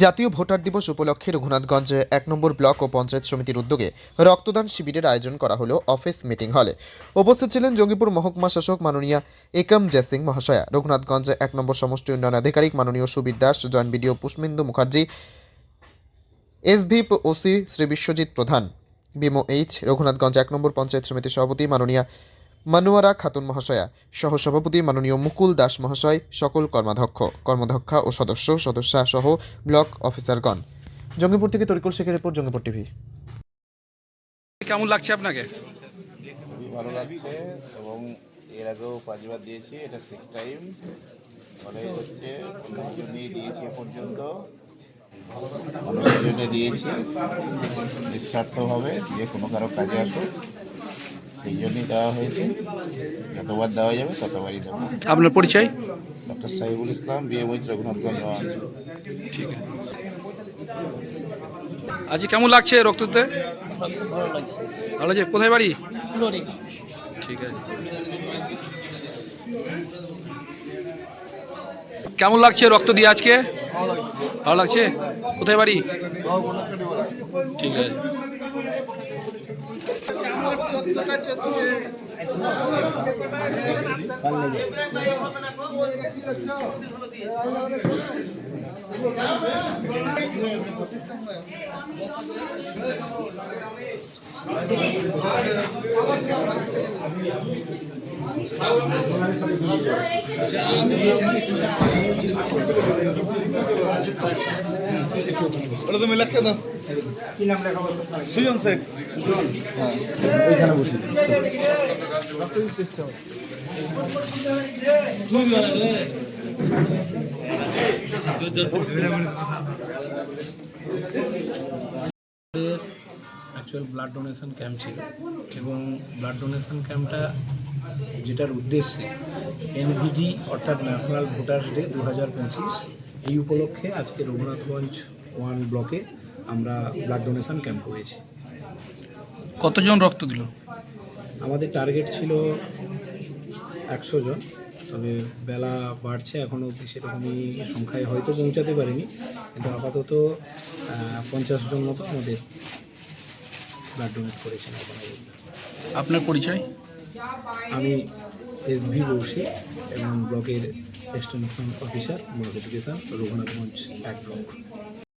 জাতীয় ভোটার দিবস উপলক্ষে রঘুনাথগঞ্জে এক নম্বর ব্লক ও পঞ্চায়েত সমিতির উদ্যোগে রক্তদান শিবিরের আয়োজন করা হলো অফিস মিটিং হলে। উপস্থিত ছিলেন জঙ্গিপুর মহকুমা শাসক মাননীয়া একম জয়সিং মহাশয়া, রঘুনাথগঞ্জে এক নম্বর সমষ্টি উন্নয়ন আধিকারিক মাননীয় Subir Das joint BDO Pushpendu Mukherjee এসভিপ OC Shri Biswajit Pradhan, BMO H, Raghunathganj এক নম্বর পঞ্চায়েত সমিতির সভাপতি মাননীয়া মানুয়ারা খাতুন মহাশয়া সহ সভাপতি মাননীয় মুকুল দাস মহাশয় সকল কর্মাধ্যক্ষ কর্মধ্যক্ষা ও সদস্য সদস্যা সহ ব্লক অফিসারগণ। জঙ্গিপুর থেকে তরিকুল শেখের রিপোর্ট জঙ্গিপুর টিভি। কেমন লাগছে আপনাকে? খুবই ভালো লাগছে এবং এর আগেও পাঁচবার দিয়েছি এটা সিক্স টাইম ফলে হচ্ছে জন্যই দিয়েছি এ পর্যন্ত। জন্য দিয়েছি নিঃস্বার্থভাবে যে কোনো কারও কাজে আসুক। সেই জন্যই দেওয়া হয়েছে। যতবার দেওয়া যাবে ততবারই দেবো। আপনার পরিচয়? Doctor Sahibul Islam BMOH Raghunathganj one ঠিক আছে। আজকে কেমন লাগছে রক্ত দিতে ভালো লাগছে। কোথায় বাড়ি? ঠিক আছে। কেমন লাগছে রক্ত দিয়ে আজকে? ভালো লাগছে? কোথায় বাড়ি? ঠিক আছে। ওটা তুমি লেখকে অ্যাকচুয়াল ব্লাড ডোনেশন ক্যাম্প ছিল এবং ব্লাড ডোনেশন ক্যাম্পটা যেটার উদ্দেশ্যে এনভিডি অর্থাৎ ন্যাশনাল ভোটার্স ডে দু হাজার পঁচিশ এই উপলক্ষে আজকে রঘুনাথগঞ্জ ওয়ান ব্লকে আমরা ব্লাড ডোনেশন ক্যাম্প করেছি। কতজন রক্ত দিল? আমাদের টার্গেট ছিল একশো জন তবে বেলা বাড়ছে এখনও অবধি সেরকমই সংখ্যায় হয়তো পৌঁছাতে পারিনি কিন্তু আপাতত পঞ্চাশ জন মতো আমাদের ব্লাড ডোনেট করেছেন আপনার। পরিচয়? আমি এস ভি বসি এবং ব্লকের এক্সটেনশন অফিসার এডুকেশন রঘুনাথগঞ্জ এক ব্লক